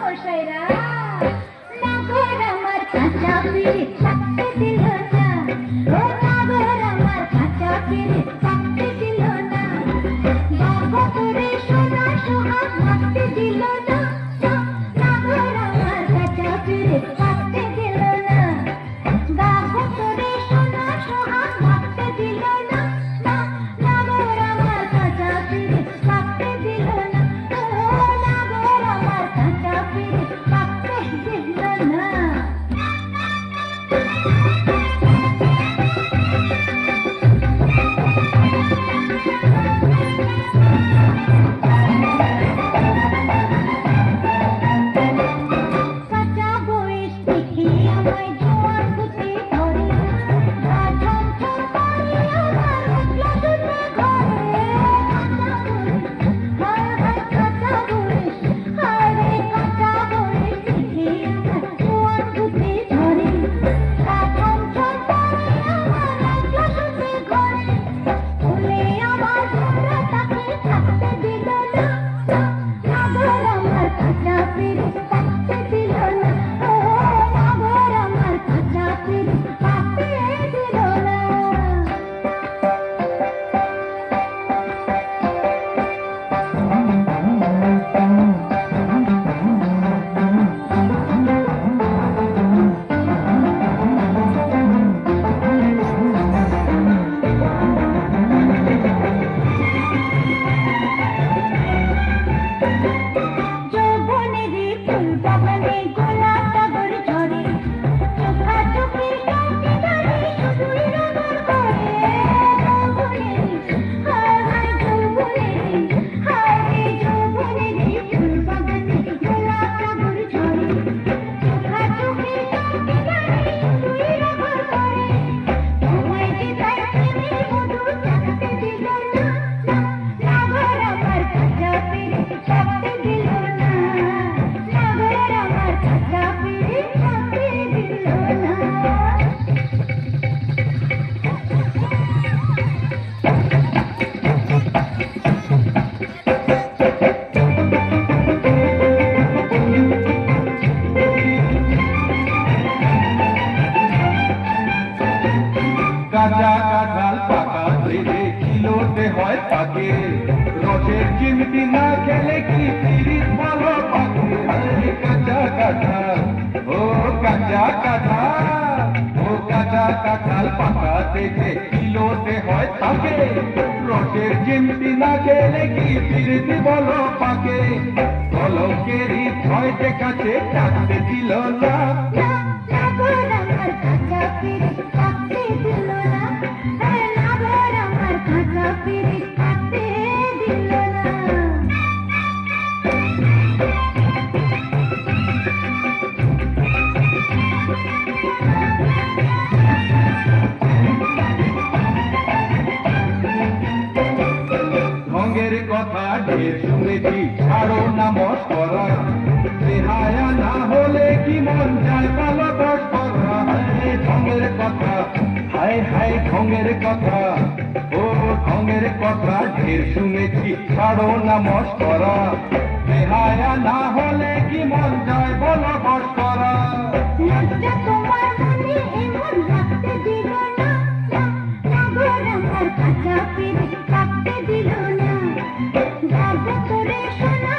Hoşayra, na kora mata. Dublin, England. ধরে কি লড়তে হয় তাকে। রথের চিমটি না খেলে কি তিরিশ ভালো পাকে? কাঁচা কাঁথা ও কাঁচা কাঁথা ও কাঁচা কাঁঠাল পাকা দেখে কি লড়তে হয় তাকে। রথের চিমটি না খেলে কি তিরিশ ভালো পাকে? কলকেরই ভয় যে কাছে দিল না কথা ঢের শুনেছি আরও নামস করা চেহারা না হলে কি মন যায় পালা বস করা কথা, হায় হায় ঢঙ্গের কথা। মনের কথা ঢের শুনেছি, ছাড়ো না মস বেহায়া না হলে কি মন যায় বলো বস কাঁপতে দিল না। শোনা